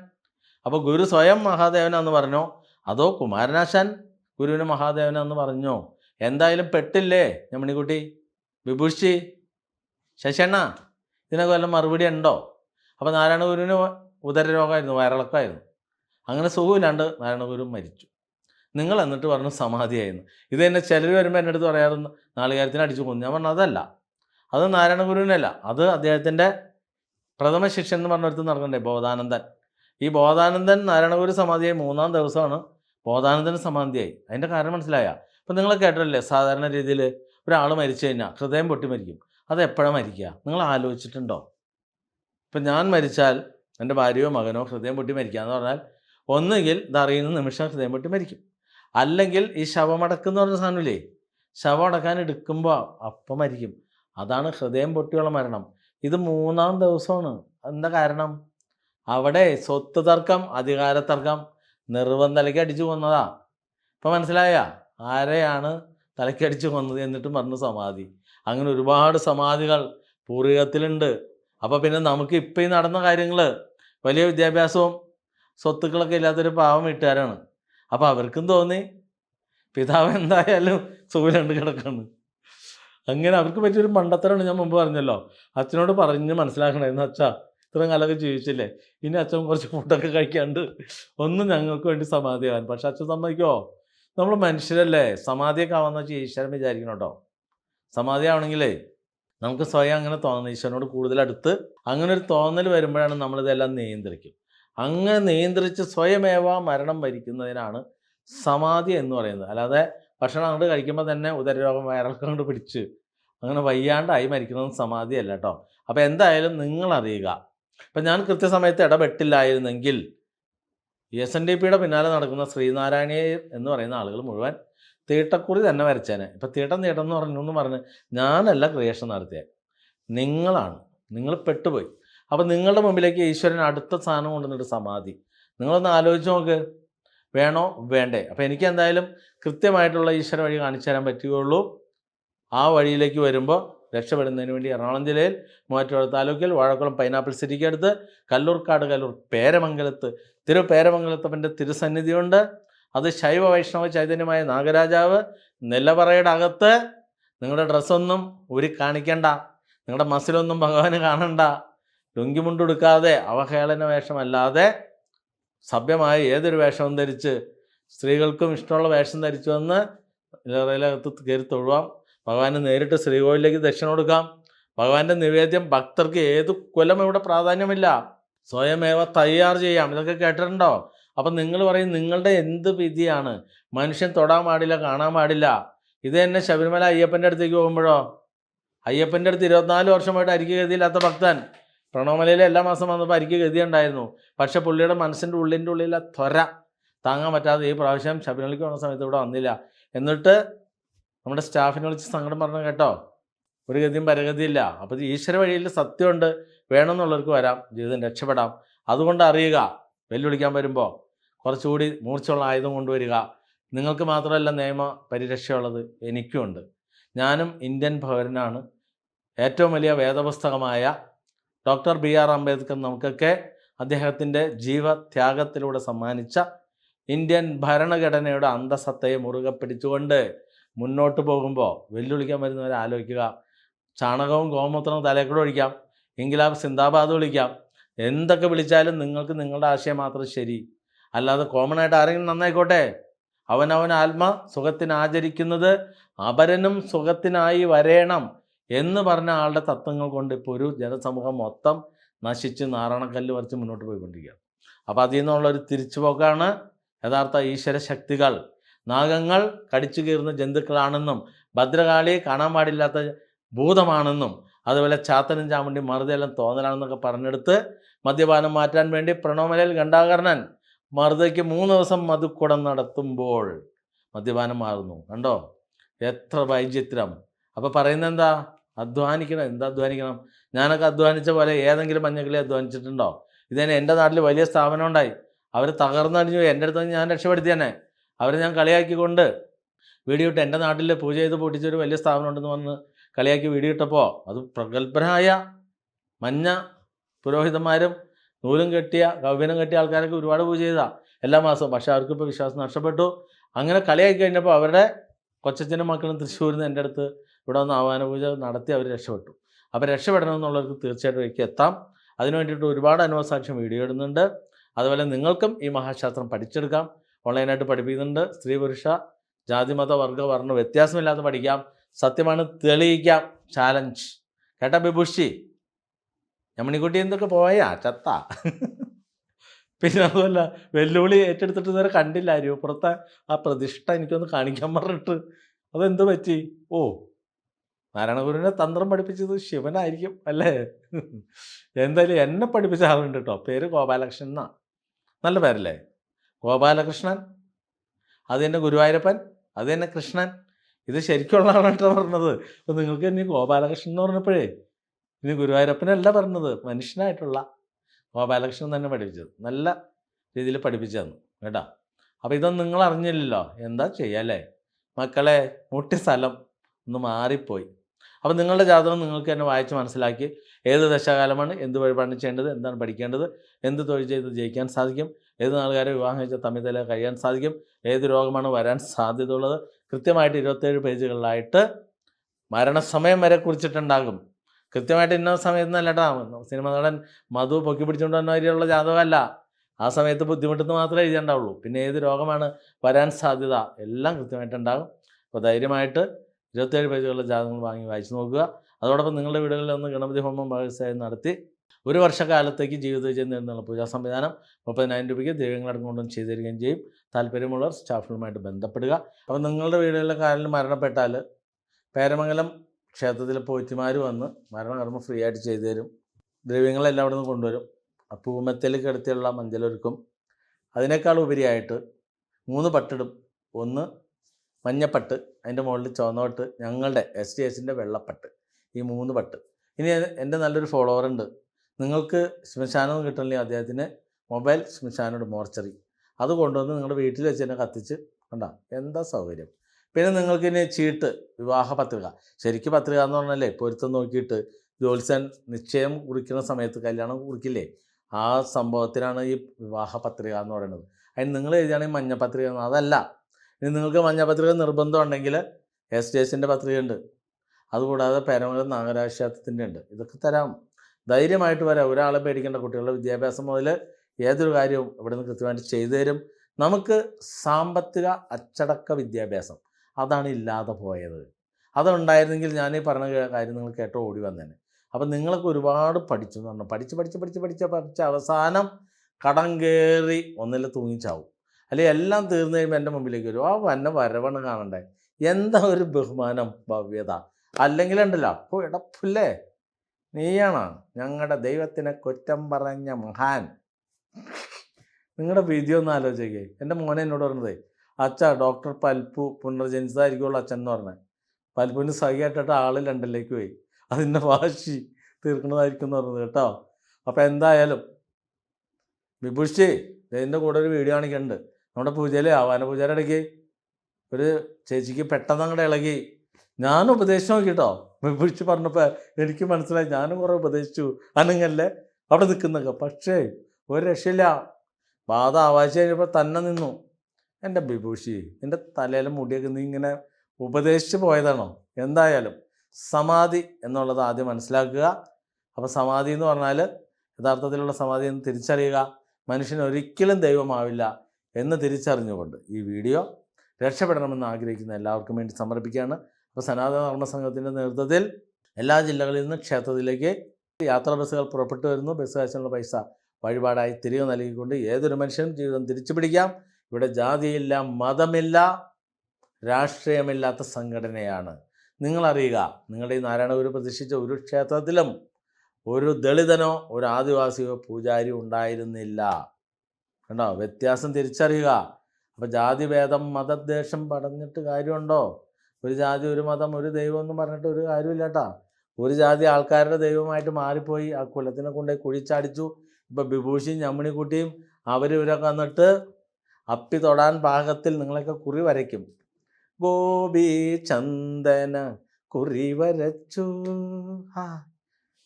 അപ്പോൾ ഗുരു സ്വയം മഹാദേവനാന്ന് പറഞ്ഞോ? അതോ കുമാരനാശാൻ ഗുരുവിന് മഹാദേവനാന്ന് പറഞ്ഞോ? എന്തായാലും പെട്ടില്ലേ ഞമ്മണിക്കുട്ടി വിഭൂഷി ശശണ്ണ ഇതിനൊക്കെ വല്ല മറുപടി ഉണ്ടോ? അപ്പോൾ നാരായണ ഗുരുവിന് ഉദരരോഗമായിരുന്നു വയറിളക്കമായിരുന്നു. അങ്ങനെ സുഖമില്ലാണ്ട് നാരായണ ഗുരു മരിച്ചു. നിങ്ങൾ എന്നിട്ട് പറഞ്ഞു സമാധിയായിരുന്നു ഇത് തന്നെ ചിലർ വരുമ്പോൾ എന്റെ അടുത്ത് പറയാറുണ്ട് നാളികാരത്തിന് അടിച്ചു കൊന്നു. ഞാൻ പറഞ്ഞു അതല്ല. അത് നാരായണ ഗുരുവിനല്ല. അത് അദ്ദേഹത്തിന്റെ പ്രഥമ ശിഷ്യൻ എന്ന് പറഞ്ഞിടത്ത് നടക്കണ്ടേ ബോധാനന്ദൻ. ഈ ബോധാനന്ദൻ നാരായണഗുരു സമാധിയായി മൂന്നാം ദിവസമാണ് ബോധാനന്ദൻ സമാധിയായി. അതിന്റെ കാരണം മനസ്സിലായ? അപ്പം നിങ്ങൾ കേട്ടല്ലേ സാധാരണ രീതിയിൽ ഒരാൾ മരിച്ചു കഴിഞ്ഞാൽ ഹൃദയം പൊട്ടി മരിക്കും. അത് എപ്പോഴാണ് മരിക്കുക? നിങ്ങൾ ആലോചിച്ചിട്ടുണ്ടോ? ഇപ്പം ഞാൻ മരിച്ചാൽ എന്റെ ഭാര്യയോ മകനോ ഹൃദയം പൊട്ടി മരിക്കുക എന്ന് പറഞ്ഞാൽ ഒന്നുകിൽ ഇതറിയുന്ന നിമിഷം ഹൃദയം പൊട്ടി മരിക്കും. അല്ലെങ്കിൽ ഈ ശവമടക്കം എന്ന് പറഞ്ഞ സാധനമില്ലേ ശവം അടക്കാൻ എടുക്കുമ്പോൾ അപ്പം മരിക്കും. അതാണ് ഹൃദയം പൊട്ടിയുള്ള മരണം. ഇത് മൂന്നാം ദിവസമാണ്. എന്താ കാരണം? അവിടെ സ്വത്ത് തർക്കം അധികാര തർക്കം നിർവം തലയ്ക്ക് അടിച്ചു കൊന്നതാ. ഇപ്പം മനസ്സിലായ? ആരെയാണ് തലയ്ക്കടിച്ചു കൊന്നത് എന്നിട്ടും പറഞ്ഞു സമാധി? അങ്ങനെ ഒരുപാട് സമാധികൾ പൂർവികത്തിലുണ്ട്. അപ്പോൾ പിന്നെ നമുക്ക് ഇപ്പം ഈ നടന്ന കാര്യങ്ങൾ വലിയ വിദ്യാഭ്യാസവും സ്വത്തുക്കളൊക്കെ ഇല്ലാത്തൊരു പാവം വീട്ടുകാരാണ്. അപ്പോൾ അവർക്കും തോന്നി പിതാവ് എന്തായാലും സൂര്യണ്ട് കിടക്കുന്നു അങ്ങനെ അവർക്ക് പറ്റിയൊരു മണ്ടത്തരമാണ് ഞാൻ മുമ്പ് പറഞ്ഞല്ലോ. അച്ഛനോട് പറഞ്ഞ് മനസ്സിലാക്കണമായിരുന്നു അച്ഛാ ഇത്രയും കാലമൊക്കെ ജീവിച്ചില്ലേ ഇനി അച്ഛൻ കുറച്ച് ഫുഡൊക്കെ കഴിക്കാണ്ട് ഒന്നും ഞങ്ങൾക്ക് വേണ്ടി സമാധിയാവാൻ പക്ഷെ അച്ഛൻ സമ്മതിക്കോ? നമ്മൾ മനുഷ്യരല്ലേ സമാധിയൊക്കെ ആവാന്ന് വെച്ചാൽ ഈശ്വരൻ വിചാരിക്കണം കേട്ടോ സമാധി ആവണമെങ്കിലേ നമുക്ക് സ്വയം അങ്ങനെ തോന്നുന്നു ഈശ്വരനോട് കൂടുതൽ അടുത്ത് അങ്ങനെ ഒരു തോന്നൽ വരുമ്പോഴാണ് നമ്മളിതെല്ലാം നിയന്ത്രിക്കും. അങ്ങനെ നിയന്ത്രിച്ച് സ്വയമേവ മരണം വരിക്കുന്നതിനാണ് സമാധി എന്ന് പറയുന്നത്. അല്ലാതെ ഭക്ഷണം അങ്ങോട്ട് കഴിക്കുമ്പോൾ തന്നെ ഉദരരോഗം വയറിളക്കം കൊണ്ട് പിടിച്ച് അങ്ങനെ വയ്യാണ്ടായി മരിക്കുന്നത് സമാധിയല്ല കേട്ടോ അപ്പോൾ എന്തായാലും നിങ്ങളറിയുക. അപ്പം ഞാൻ കൃത്യസമയത്ത് ഇടപെട്ടില്ലായിരുന്നെങ്കിൽ എസ് എൻ ഡി പിയുടെ പിന്നാലെ നടക്കുന്ന ശ്രീനാരായണീയർ എന്ന് പറയുന്ന ആളുകൾ മുഴുവൻ തീട്ടക്കുറി തന്നെ വരച്ചേനെ. ഇപ്പം തീട്ടം തീട്ടം എന്ന് പറഞ്ഞു എന്ന് പറഞ്ഞ് ഞാനല്ല ക്രിയേഷൻ നടത്തിയത് നിങ്ങളാണ്. നിങ്ങൾ പെട്ടുപോയി. അപ്പം നിങ്ങളുടെ മുമ്പിലേക്ക് ഈശ്വരൻ അടുത്ത സാധനം കൊണ്ടുവന്നിട്ട് സമാധി. നിങ്ങളൊന്ന് ആലോചിച്ച് നോക്ക്. വേണോ? വേണ്ടേ. അപ്പോൾ എനിക്ക് എന്തായാലും കൃത്യമായിട്ടുള്ള ഈശ്വര വഴി കാണിച്ചു തരാൻ പറ്റുകയുള്ളൂ. ആ വഴിയിലേക്ക് വരുമ്പോൾ രക്ഷപ്പെടുന്നതിന് വേണ്ടി എറണാകുളം ജില്ലയിൽ മൂവാറ്റുപുഴ താലൂക്കിൽ വാഴക്കുളം പൈനാപ്പിൾ സിറ്റിക്ക് അടുത്ത് കല്ലൂർക്കാട് കല്ലൂർ പേരമംഗലത്ത് തിരു പേരമംഗലത്തപ്പന്റെ തിരുസന്നിധിയുണ്ട്. അത് ശൈവ വൈഷ്ണവ ചൈതന്യമായ നാഗരാജാവ് നിലവറയുടെ അകത്ത്. നിങ്ങളുടെ ഡ്രസ്സൊന്നും ഊരി കാണിക്കണ്ട. നിങ്ങളുടെ മസിലൊന്നും ഭഗവാന് കാണണ്ട. ലുങ്കിമുണ്ടെടുക്കാതെ അവഹേളന വേഷമല്ലാതെ സഭ്യമായ ഏതൊരു വേഷവും ധരിച്ച് സ്ത്രീകൾക്കും ഇഷ്ടമുള്ള വേഷം ധരിച്ചു വന്ന് നിലവറയിലകത്ത് കയറി തൊഴുവാം. ഭഗവാന് നേരിട്ട് ശ്രീകോവിലേക്ക് ദക്ഷിണ കൊടുക്കാം. ഭഗവാന്റെ നിവേദ്യം ഭക്തർക്ക് ഏത് കൊലം ഇവിടെ പ്രാധാന്യമില്ല. സ്വയമേവ തയ്യാർ ചെയ്യാം. ഇതൊക്കെ കേട്ടിട്ടുണ്ടോ? അപ്പം നിങ്ങൾ പറയും നിങ്ങളുടെ എന്ത് വിധിയാണ്? മനുഷ്യൻ തൊടാൻ പാടില്ല കാണാൻ പാടില്ല. ഇത് തന്നെ ശബരിമല അയ്യപ്പന്റെ അടുത്തേക്ക് പോകുമ്പോഴോ? അയ്യപ്പന്റെ അടുത്ത് ഇരുപത്തിനാല് വർഷമായിട്ട് അരിക്കുകതിയില്ലാത്ത ഭക്തൻ. പ്രണവമലയിൽ എല്ലാ മാസം വന്നപ്പോൾ അരിക്ക് ഗതി ഉണ്ടായിരുന്നു പക്ഷെ പുള്ളിയുടെ മനസ്സിന്റെ ഉള്ളിന്റെ ഉള്ളിലെ ത്വര താങ്ങാൻ പറ്റാതെ ഈ പ്രാവശ്യം ശബരിമലയ്ക്ക് വന്ന സമയത്ത് ഇവിടെ വന്നില്ല. എന്നിട്ട് നമ്മുടെ സ്റ്റാഫിനെ വിളിച്ച് സങ്കടം പറഞ്ഞു കേട്ടോ ഒരു ഗതിയും പരഗതിയില്ല അപ്പോൾ ഈശ്വര വഴിയിൽ സത്യമുണ്ട്. വേണമെന്നുള്ളവർക്ക് വരാം. ജീവിതം രക്ഷപ്പെടാം. അതുകൊണ്ട് അറിയുക വെല്ലുവിളിക്കാൻ വരുമ്പോൾ കുറച്ചുകൂടി മൂർച്ചയുള്ള ആയുധം കൊണ്ടുവരിക. നിങ്ങൾക്ക് മാത്രമല്ല നിയമ പരിരക്ഷയുള്ളത് എനിക്കുമുണ്ട്. ഞാനും ഇന്ത്യൻ പൗരനാണ് ഏറ്റവും വലിയ വേദപുസ്തകമായ ഡോക്ടർ ബി ആർ അംബേദ്കർ നമുക്കൊക്കെ അദ്ദേഹത്തിന്റെ ജീവത്യാഗത്തിലൂടെ സമ്മാനിച്ച ഇന്ത്യൻ ഭരണഘടനയുടെ അന്തസത്തയെ മുറുകെ പിടിച്ചുകൊണ്ട് മുന്നോട്ട് പോകുമ്പോൾ വെല്ലുവിളിക്കാൻ വരുന്നവരെ ആലോചിക്കുക. ചാണകവും ഗോമൂത്രവും തലക്കൂടെ ഒഴിക്കാം. ഇൻകിലാബ് സിന്ദാബാദ് വിളിക്കാം. എന്തൊക്കെ വിളിച്ചാലും നിങ്ങൾക്ക് നിങ്ങളുടെ ആശയം മാത്രം ശരി. അല്ലാതെ കോമൺ ആയിട്ട് ആരെങ്കിലും നന്നായിക്കോട്ടെ. അവനവൻ ആത്മ സുഖത്തിനാചരിക്കുന്നത് അപരനും സുഖത്തിനായി വരേണം. എന്ന് പറഞ്ഞ ആളുടെ തത്വങ്ങൾ കൊണ്ട് ഇപ്പോൾ ഒരു ജനസമൂഹം മൊത്തം നശിച്ച് നാരായണക്കല്ല് വരച്ച് മുന്നോട്ട് പോയിക്കൊണ്ടിരിക്കുകയാണ്. അപ്പോൾ അതിൽ നിന്നുള്ളൊരു തിരിച്ചുപോക്കാണ് യഥാർത്ഥ ഈശ്വര ശക്തികൾ. നാഗങ്ങൾ കടിച്ചു കീറുന്ന ജന്തുക്കളാണെന്നും ഭദ്രകാളി കാണാൻ പാടില്ലാത്ത ഭൂതമാണെന്നും അതുപോലെ ചാത്തനും ചാമുണ്ടി മറുതയെല്ലാം തോന്നലാണെന്നൊക്കെ പറഞ്ഞെടുത്ത് മദ്യപാനം മാറ്റാൻ വേണ്ടി പ്രണോമലയിൽ ഘണ്ടാകർണൻ മറുതയ്ക്ക് മൂന്ന് ദിവസം മധുക്കുടം നടത്തുമ്പോൾ മദ്യപാനം മാറുന്നു. കണ്ടോ? എത്ര വൈചിത്രം. അപ്പോൾ പറയുന്നത് എന്താ അധ്വാനിക്കണം. എന്താ അധ്വാനിക്കണം? ഞാനൊക്കെ അധ്വാനിച്ച പോലെ ഏതെങ്കിലും മഞ്ഞക്കിളി അധ്വാനിച്ചിട്ടുണ്ടോ? ഇതന്നെ എന്റെ നാട്ടിൽ വലിയ സ്ഥാപനം ഉണ്ടായി. അവർ തകർന്നടിഞ്ഞു. എന്റെ അടുത്ത് ഞാൻ രക്ഷപ്പെടുത്തി തന്നെ അവരെ ഞാൻ കളിയാക്കിക്കൊണ്ട് വീഡിയോ ഇട്ട് എന്റെ നാട്ടിൽ പൂജ ചെയ്ത് പൊട്ടിച്ചൊരു വലിയ സ്ഥാപനം ഉണ്ടെന്ന് വന്ന് കളിയാക്കി വീഡിയോ ഇട്ടപ്പോൾ അത് പ്രഗത്ഭരായ മഞ്ഞ പുരോഹിതന്മാരും നൂലും കെട്ടിയ കവ്യനം കെട്ടിയ ആൾക്കാരൊക്കെ ഒരുപാട് പൂജ ചെയ്താൽ എല്ലാ മാസവും. പക്ഷേ അവർക്കിപ്പോൾ വിശ്വാസം നഷ്ടപ്പെട്ടു. അങ്ങനെ കളിയാക്കി കഴിഞ്ഞപ്പോൾ അവരുടെ കൊച്ചച്ഛനും മക്കളും തൃശ്ശൂരിൽ നിന്ന് എന്റെ അടുത്ത് ഇവിടെ വന്ന് ആഹ്വാന പൂജ നടത്തി അവർ രക്ഷപ്പെട്ടു. അപ്പോൾ രക്ഷപ്പെടണമെന്നുള്ളവർക്ക് തീർച്ചയായിട്ടും എനിക്ക് എത്താം. അതിനു വേണ്ടിയിട്ട് ഒരുപാട് അനുഭവസാക്ഷ്യം വീഡിയോ ഇടുന്നുണ്ട്. അതുപോലെ നിങ്ങൾക്കും ഈ മഹാശാസ്ത്രം പഠിച്ചെടുക്കാം. ഓൺലൈനായിട്ട് പഠിപ്പിക്കുന്നുണ്ട്. സ്ത്രീ പുരുഷ ജാതി മത വർഗ വർണ വ്യത്യാസമില്ലാതെ പഠിക്കാം. സത്യമാണ് തെളിയിക്കാം. ചാലഞ്ച് കേട്ടാ ബിബുഷി? ഞമ്മണിക്കുട്ടി എന്തൊക്കെ പോയാ? ചത്ത. പിന്നെ അതുമല്ല വെല്ലുവിളി ഏറ്റെടുത്തിട്ട് ഇതുവരെ കണ്ടില്ല. അരിവപ്പുറത്തെ ആ പ്രതിഷ്ഠ എനിക്കൊന്ന് കാണിക്കാൻ പറഞ്ഞിട്ട്. അതെന്ത് പറ്റി? ഓ നാരായണഗുരുവിനെ തന്ത്രം പഠിപ്പിച്ചത് ശിവനായിരിക്കും അല്ലേ? എന്തായാലും എന്നെ പഠിപ്പിച്ച ആളുണ്ട് കേട്ടോ. പേര് ഗോപാലകൃഷ്ണൻ എന്നാ. നല്ല പേരല്ലേ? ഗോപാലകൃഷ്ണൻ അത് തന്നെ ഗുരുവായൂരപ്പൻ അത് തന്നെ കൃഷ്ണൻ. ഇത് ശരിക്കുള്ള ആളാണ് പറഞ്ഞത്. അപ്പോൾ നിങ്ങൾക്ക് ഇനി ഗോപാലകൃഷ്ണൻ എന്ന് പറഞ്ഞപ്പോഴേ ഇനി ഗുരുവായൂരപ്പനല്ല പറഞ്ഞത്. മനുഷ്യനായിട്ടുള്ള ഗോപാലകൃഷ്ണൻ തന്നെ പഠിപ്പിച്ചത്. നല്ല രീതിയിൽ പഠിപ്പിച്ചു തന്നു കേട്ടോ. അപ്പോൾ ഇതൊന്നും നിങ്ങൾ അറിഞ്ഞില്ലല്ലോ എന്താ ചെയ്യാല്ലേ മക്കളെ മുട്ടി സ്ഥലം ഒന്ന് മാറിപ്പോയി. അപ്പോൾ നിങ്ങളുടെ ജാതകം നിങ്ങൾക്ക് തന്നെ വായിച്ച് മനസ്സിലാക്കി ഏത് ദശാകാലമാണ് എന്ത് വഴിപാടാണ് ചെയ്യേണ്ടത് എന്താണ് പഠിക്കേണ്ടത് എന്ത് തൊഴിൽ ചെയ്ത് ജയിക്കാൻ സാധിക്കും ഏത് നാളുകാരെ വിവാഹം കഴിച്ച തമ്മിൽ കഴിയാൻ സാധിക്കും ഏത് രോഗമാണ് വരാൻ സാധ്യതയുള്ളത്. കൃത്യമായിട്ട് ഇരുപത്തേഴ് പേജുകളിലായിട്ട് മരണസമയം വരെ കുറിച്ചിട്ടുണ്ടാകും. കൃത്യമായിട്ട് ഇന്ന സമയത്ത് നല്ലട്ടാ സിനിമ നടൻ മധു പൊക്കി പിടിച്ചുകൊണ്ട് വന്ന ജാതകമല്ല. ആ സമയത്ത് ബുദ്ധിമുട്ടെന്ന് മാത്രമേ എഴുതിയുണ്ടാവുള്ളൂ പിന്നെ ഏത് രോഗമാണ് വരാൻ സാധ്യത എല്ലാം കൃത്യമായിട്ടുണ്ടാകും. അപ്പോൾ ധൈര്യമായിട്ട് ഇരുപത്തേഴ് പേജുകളുടെ ജാതകങ്ങൾ വാങ്ങി വായിച്ചു നോക്കുക. അതോടൊപ്പം നിങ്ങളുടെ വീടുകളിൽ ഒന്ന് ഗണപതി ഹോമം ഭാഗസ്യായി നടത്തി ഒരു വർഷക്കാലത്തേക്ക് ജീവിത വിജയം നേടുന്നുള്ള പൂജാ സംവിധാനം മുപ്പതിനായിരം രൂപയ്ക്ക് ദൈവങ്ങളടക്കം കൊണ്ടും ചെയ്തു തരികയും ചെയ്യും. താല്പര്യമുള്ളവർ സ്റ്റാഫുകളുമായിട്ട് ബന്ധപ്പെടുക. അപ്പോൾ നിങ്ങളുടെ വീടുകളിലെ കാലിൽ മരണപ്പെട്ടാൽ പേരമംഗലം ക്ഷേത്രത്തിലെ പോയിറ്റിമാർ വന്ന് മരണകർമ്മം ഫ്രീ ആയിട്ട് ചെയ്തു തരും. ദ്രവ്യങ്ങളെല്ലാം അവിടെ നിന്ന് കൊണ്ടുവരും. അപ്പൂമത്തിൽ പൂമത്തിൽ കിടത്തിയുള്ള മഞ്ചലൊരുക്കും. അതിനേക്കാൾ ഉപരിയായിട്ട് മൂന്ന് പട്ടിടും. ഒന്ന് മഞ്ഞപ്പട്ട് അതിന്റെ മുകളിൽ ചുവന്നോട്ട് ഞങ്ങളുടെ എസ് ടി എസിന്റെ വെള്ളപ്പട്ട് ഈ മൂന്ന് പട്ട്. ഇനി എന്റെ നല്ലൊരു ഫോളോവർ ഉണ്ട്. നിങ്ങൾക്ക് ശ്മശാനം കിട്ടണമെങ്കിൽ അദ്ദേഹത്തിന്. മൊബൈൽ ശ്മശാനോട് മോർച്ചറി. അത് കൊണ്ടുവന്ന് നിങ്ങളുടെ വീട്ടിൽ വെച്ച് തന്നെ കത്തിച്ച് കണ്ട എന്താ സൗകര്യം? പിന്നെ നിങ്ങൾക്ക് ഇനി ചീട്ട് വിവാഹ പത്രിക. ശരിക്കും പത്രിക എന്ന് പറഞ്ഞാലേ പൊരുത്തം നോക്കിയിട്ട് ജ്യോത്സ്യൻ നിശ്ചയം കുറിക്കുന്ന സമയത്ത് കല്യാണം കുറിക്കില്ലേ? ആ സംഭവത്തിനാണ് ഈ വിവാഹ പത്രിക എന്ന് പറയുന്നത്. അതിന് നിങ്ങൾ എഴുതിയാണെങ്കിൽ മഞ്ഞ പത്രിക അതല്ല. ഇനി നിങ്ങൾക്ക് മഞ്ഞ പത്രിക നിർബന്ധം ഉണ്ടെങ്കിൽ എസ് ഡി എസിന്റെ പത്രിക ഉണ്ട് അതുകൂടാതെ പരമഗത നാഗരാക്ഷേത്രത്തിന്റെ ഉണ്ട്. ഇതൊക്കെ തരാം. ധൈര്യമായിട്ട് വരാം. ഒരാളെ പേടിക്കേണ്ട കുട്ടികളുടെ വിദ്യാഭ്യാസം മുതൽ ഏതൊരു കാര്യവും ഇവിടെ നിന്ന് കൃത്യമായിട്ട് ചെയ്തു തരും. നമുക്ക് സാമ്പത്തിക അച്ചടക്ക വിദ്യാഭ്യാസം. അതാണ് ഇല്ലാതെ പോയത്. അതുണ്ടായിരുന്നെങ്കിൽ ഞാൻ ഈ പറഞ്ഞ കാര്യം നിങ്ങൾ കേട്ടോ ഓടി വന്നേനെ. അപ്പം നിങ്ങളൊക്കെ ഒരുപാട് പഠിച്ചു എന്ന് പറഞ്ഞു. പഠിച്ച് പഠിച്ച് പഠിച്ച് പഠിച്ച് പഠിച്ച് അവസാനം കടം കയറി ഒന്നിൽ തൂങ്ങിച്ചാവും അല്ലെങ്കിൽ എല്ലാം തീർന്നു കഴിയുമ്പോൾ എന്റെ മുമ്പിലേക്ക് വരും. ആ വന്ന വരവണ് കാണണ്ടേ? എന്താ ഒരു ബഹുമാനം ഭവ്യത? അല്ലെങ്കിൽ ഉണ്ടല്ലോ അപ്പോൾ ഇടപ്പില്ലേ നീയാണ് ഞങ്ങളുടെ ദൈവത്തിനെ കുറ്റം പറഞ്ഞ മഹാൻ. നിങ്ങളുടെ വിധി ഒന്ന് ആലോചിക്കേ. എന്റെ മോനെ എന്നോട് പറഞ്ഞതേ അച്ഛ ഡോക്ടർ പൽപ്പു പുനർജനിച്ചതായിരിക്കുള്ളൂ അച്ഛൻ എന്ന് പറഞ്ഞത് പൽപ്പുവിന് സഹിയായിട്ടിട്ട് ആൾ ലണ്ടനിലേക്ക് പോയി. അതിന്റെ വാശി തീർക്കുന്നതായിരിക്കും എന്ന് പറഞ്ഞത് കേട്ടോ. അപ്പോൾ എന്തായാലും വിഭുഷി ഇതിന്റെ കൂടെ ഒരു വീഡിയോ കാണിക്കുന്നുണ്ട് നമ്മുടെ പൂജയിലെ ആവാന പൂജയുടെ ഇടയ്ക്ക് ഒരു ചേച്ചിക്ക് പെട്ടെന്ന് അങ്ങോട്ട് ഇളകി. ഞാൻ ഉപദേശിച്ച് നോക്കിട്ടോ. വിഭുഷ് പറഞ്ഞപ്പോൾ എനിക്ക് മനസ്സിലായി. ഞാനും കുറേ ഉപദേശിച്ചു. അനങ്ങല്ലേ. അവിടെ നിൽക്കുന്നൊക്കെ. പക്ഷേ ഒരു രക്ഷയില്ല. ബാധ ആവാശി കഴിഞ്ഞപ്പോൾ തന്നെ നിന്നു. എന്റെ ബിഭൂഷി എന്റെ തലയിലെ മുടിയൊക്കെ നീ ഇങ്ങനെ ഉപദേശിച്ച് പോയതാണോ? എന്തായാലും സമാധി എന്നുള്ളത് ആദ്യം മനസ്സിലാക്കുക. അപ്പോൾ സമാധി എന്ന് പറഞ്ഞാൽ യഥാർത്ഥത്തിലുള്ള സമാധി എന്ന് തിരിച്ചറിയുക. മനുഷ്യൻ ഒരിക്കലും ദൈവമാവില്ല എന്ന് തിരിച്ചറിഞ്ഞുകൊണ്ട് ഈ വീഡിയോ രക്ഷപ്പെടണമെന്ന് ആഗ്രഹിക്കുന്ന എല്ലാവർക്കും വേണ്ടി സമർപ്പിക്കുകയാണ്. അപ്പോൾ സനാതന ധർമ്മ സംഘത്തിന്റെ നേതൃത്വത്തിൽ എല്ലാ ജില്ലകളിൽ നിന്നും ക്ഷേത്രത്തിലേക്ക് യാത്രാ ബസ്സുകൾ പുറപ്പെട്ടു വരുന്നു. ബസ് കാശിനുള്ള പൈസ വഴിപാടായി തിരികെ നൽകിക്കൊണ്ട് ഏതൊരു മനുഷ്യനും ജീവിതം തിരിച്ചു പിടിക്കാം ഇവിടെ ജാതിയില്ല മതമില്ല രാഷ്ട്രീയമില്ലാത്ത സംഘടനയാണ്. നിങ്ങളറിയുക നിങ്ങളുടെ ഈ നാരായണഗുരു പ്രതിഷ്ഠിച്ച ഒരു ക്ഷേത്രത്തിലും ഒരു ദളിതനോ ഒരു ആദിവാസിയോ പൂജാരി ഉണ്ടായിരുന്നില്ല. കണ്ടോ? വ്യത്യാസം തിരിച്ചറിയുക. അപ്പോൾ ജാതിഭേദം മതദ്വേഷം പറഞ്ഞിട്ട് കാര്യമുണ്ടോ? ഒരു ജാതി ഒരു മതം ഒരു ദൈവം എന്ന് പറഞ്ഞിട്ട് ഒരു കാര്യമില്ല കേട്ടാ. ഒരു ജാതി ആൾക്കാരുടെ ദൈവമായിട്ട് മാറിപ്പോയി. ആ കുലത്തിനെ കൊണ്ടുപോയി കുഴിച്ചടിച്ചു. ഇപ്പോൾ ബിഭൂഷിയും ഞമ്മണിക്കുട്ടിയും അവരിവരൊക്കെ വന്നിട്ട് അപ്പി തൊടാൻ പാകത്തിൽ നിങ്ങളൊക്കെ കുറി വരയ്ക്കും. ഗോപി ചന്ദന കുറി വരച്ചു.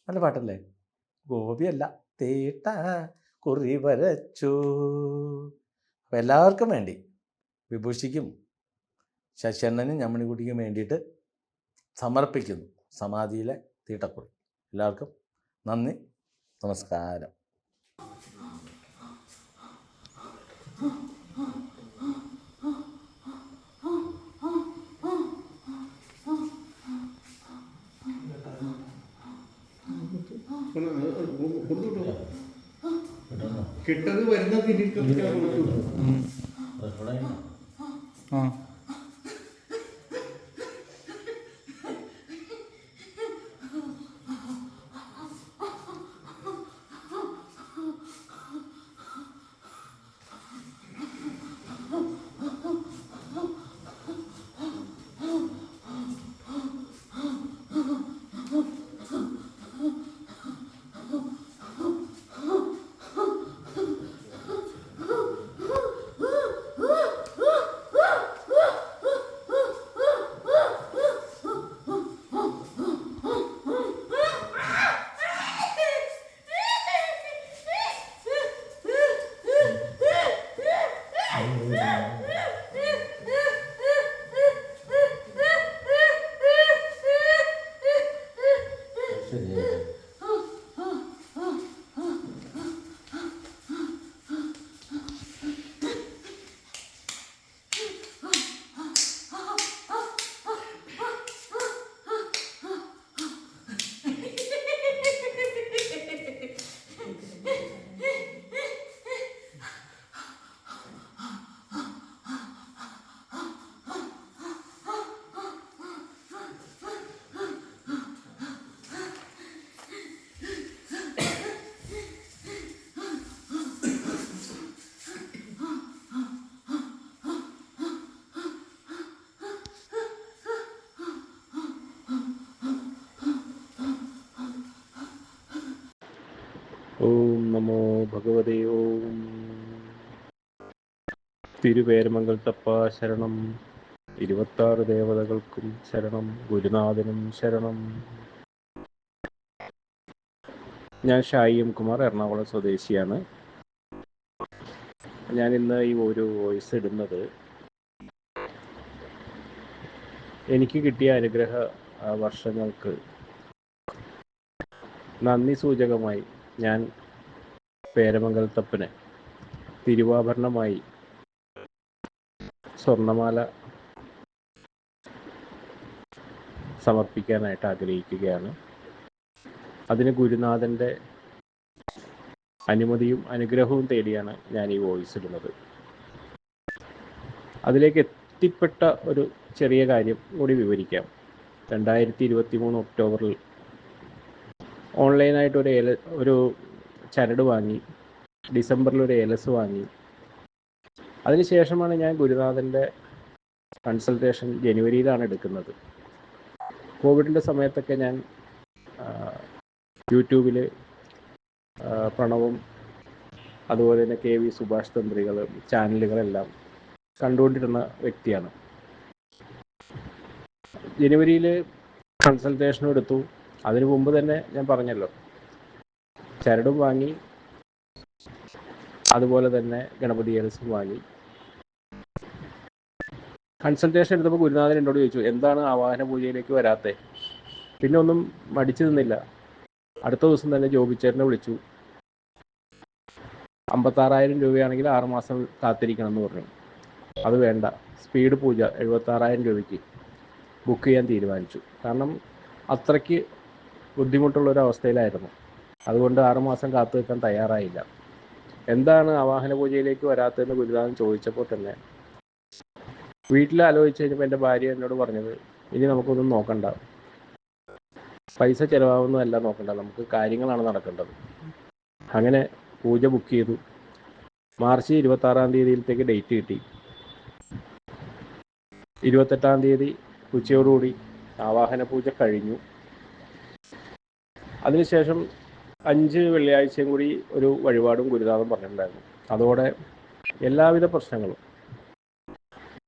നല്ല പാട്ടല്ലേ? ഗോപിയല്ല തീട്ട കുറി വരച്ചു. അപ്പം എല്ലാവർക്കും വേണ്ടി വിഭൂഷിക്കും ശശിയണ്ണനും ഞമ്മണിക്കുട്ടിക്കും വേണ്ടിയിട്ട് സമർപ്പിക്കുന്നു സമാധിയിലെ തീട്ടക്കുറി. എല്ലാവർക്കും നന്ദി നമസ്കാരം. കിട്ടത് വരുന്ന തിരിച്ചു ആ. ഭഗവതേ ഓം. തിരുവേരമംഗൽത്തപ്പ ശരണം. ഇരുപത്താറ് ദേവതകൾക്കും ശരണം. ഗുരുനാഥനും ശരണം. ഞാൻ ഷായി എം കുമാർ എറണാകുളം സ്വദേശിയാണ്. ഞാൻ ഇന്ന് ഈ ഒരു വോയിസ് ഇടുന്നത് എനിക്ക് കിട്ടിയ അനുഗ്രഹ വർഷങ്ങൾക്ക് നന്ദി സൂചകമായി ഞാൻ പേരമംഗലത്തപ്പന് തിരുവാഭരണമായി സ്വർണമാല സമർപ്പിക്കാനായിട്ട് ആഗ്രഹിക്കുകയാണ്. അതിന് ഗുരുനാഥന്റെ അനുമതിയും അനുഗ്രഹവും തേടിയാണ് ഞാൻ ഈ വോയിസ് ഇടുന്നത്. അതിലേക്ക് എത്തിപ്പെട്ട ഒരു ചെറിയ കാര്യം കൂടി വിവരിക്കാം. രണ്ടായിരത്തി ഇരുപത്തി മൂന്ന് ഒക്ടോബറിൽ ഓൺലൈനായിട്ട് ഒരു ഒരു ചരട് വാങ്ങി ഡിസംബറിൽ ഒരു എലസ് വാങ്ങി അതിനുശേഷമാണ് ഞാൻ ഗുരുനാഥന്റെ കൺസൾട്ടേഷൻ ജനുവരിയിലാണ് എടുക്കുന്നത്. കോവിഡിന്റെ സമയത്തൊക്കെ ഞാൻ യൂട്യൂബിൽ പ്രണവും അതുപോലെ തന്നെ കെ വി സുഭാഷ് തന്ത്രികൾ ചാനലുകളെല്ലാം കണ്ടുകൊണ്ടിരുന്ന വ്യക്തിയാണ്. ജനുവരിയിൽ കൺസൾട്ടേഷനും എടുത്തു അതിനു മുമ്പ് തന്നെ ഞാൻ പറഞ്ഞല്ലോ ചരടും വാങ്ങി. അതുപോലെ തന്നെ ഗണപതി ഏലസും വാങ്ങി. കൺസൾട്ടേഷൻ എടുത്തപ്പോൾ ഗുരുനാഥൻ എന്നോട് ചോദിച്ചു എന്താണ് ആ വാഹന പൂജയിലേക്ക് വരാത്തേ? പിന്നെ ഒന്നും മടിച്ചു നിന്നില്ല. അടുത്ത ദിവസം തന്നെ ജോബിച്ചേട്ടനെ വിളിച്ചു. അമ്പത്താറായിരം രൂപയാണെങ്കിൽ ആറുമാസം കാത്തിരിക്കണം എന്ന് പറഞ്ഞു. അത് വേണ്ട. സ്പീഡ് പൂജ എഴുപത്താറായിരം രൂപയ്ക്ക് ബുക്ക് ചെയ്യാൻ തീരുമാനിച്ചു. കാരണം അത്രയ്ക്ക് ബുദ്ധിമുട്ടുള്ള ഒരു അവസ്ഥയിലായിരുന്നു. അതുകൊണ്ട് ആറുമാസം കാത്തു നിൽക്കാൻ തയ്യാറായില്ല. എന്താണ് ആവാഹന പൂജയിലേക്ക് വരാത്തതെന്ന് ഗുരുനാഥൻ ചോദിച്ചപ്പോൾ തന്നെ വീട്ടിൽ ആലോചിച്ച് കഴിഞ്ഞപ്പോൾ എന്റെ ഭാര്യ എന്നോട് പറഞ്ഞത് ഇനി നമുക്കൊന്നും നോക്കണ്ട. പൈസ ചിലവാകുന്നതല്ല നോക്കണ്ട. നമുക്ക് കാര്യങ്ങളാണ് നടക്കേണ്ടത്. അങ്ങനെ പൂജ ബുക്ക് ചെയ്തു. മാർച്ച് ഇരുപത്താറാം തീയതിയിലത്തേക്ക് ഡേറ്റ് കിട്ടി. ഇരുപത്തെട്ടാം തീയതി ഉച്ചയോടുകൂടി ആവാഹന പൂജ കഴിഞ്ഞു. അതിനുശേഷം അഞ്ച് വെള്ളിയാഴ്ചയും കൂടി ഒരു വഴിപാടും ഗുരുനാഥം പറഞ്ഞിട്ടുണ്ടായിരുന്നു. അതോടെ എല്ലാവിധ പ്രശ്നങ്ങളും.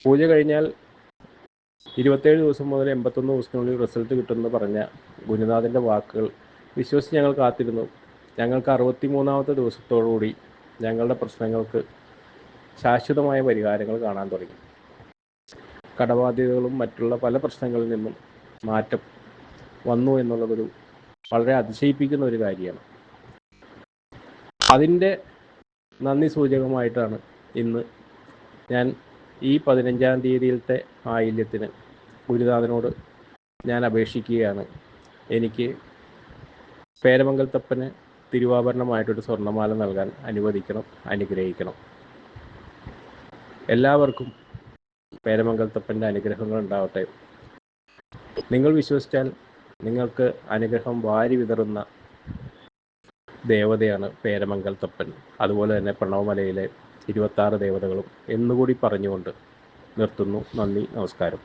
പൂജ കഴിഞ്ഞാൽ ഇരുപത്തേഴ് ദിവസം മുതൽ എൺപത്തൊന്ന് ദിവസത്തിനുള്ളിൽ റിസൾട്ട് കിട്ടുമെന്ന് പറഞ്ഞ ഗുരുനാഥന്റെ വാക്കുകൾ വിശ്വസിച്ച് ഞങ്ങൾ കാത്തിരുന്നു. ഞങ്ങൾക്ക് അറുപത്തി മൂന്നാമത്തെ ദിവസത്തോടുകൂടി ഞങ്ങളുടെ പ്രശ്നങ്ങൾക്ക് ശാശ്വതമായ പരിഹാരങ്ങൾ കാണാൻ തുടങ്ങി. കടബാധ്യതകളും മറ്റുള്ള പല പ്രശ്നങ്ങളിൽ നിന്നും മാറ്റം വന്നു എന്നുള്ളതൊരു വളരെ അതിശയിപ്പിക്കുന്ന ഒരു കാര്യമാണ്. അതിന്റെ നന്ദി സൂചകമായിട്ടാണ് ഇന്ന് ഞാൻ ഈ പതിനഞ്ചാം തീയതിയിലത്തെ ആയില്യത്തിന് ഗുരുനാഥനോട് ഞാൻ അപേക്ഷിക്കുകയാണ്. എനിക്ക് പേരമംഗൽത്തപ്പന് തിരുവാഭരണമായിട്ടൊരു സ്വർണമാല നൽകാൻ അനുവദിക്കണം അനുഗ്രഹിക്കണം. എല്ലാവർക്കും പേരമംഗൽത്തപ്പന്റെ അനുഗ്രഹങ്ങൾ ഉണ്ടാവട്ടെ. നിങ്ങൾ വിശ്വസിച്ചാൽ നിങ്ങൾക്ക് അനുഗ്രഹം വാരി വിതറുന്ന ദേവതയാണ് പേരമംഗൽത്തപ്പൻ അതുപോലെ തന്നെ പ്രണവമലയിലെ ഇരുപത്താറ് ദേവതകളും എന്നുകൂടി പറഞ്ഞുകൊണ്ട് നിർത്തുന്നു. നന്ദി നമസ്കാരം.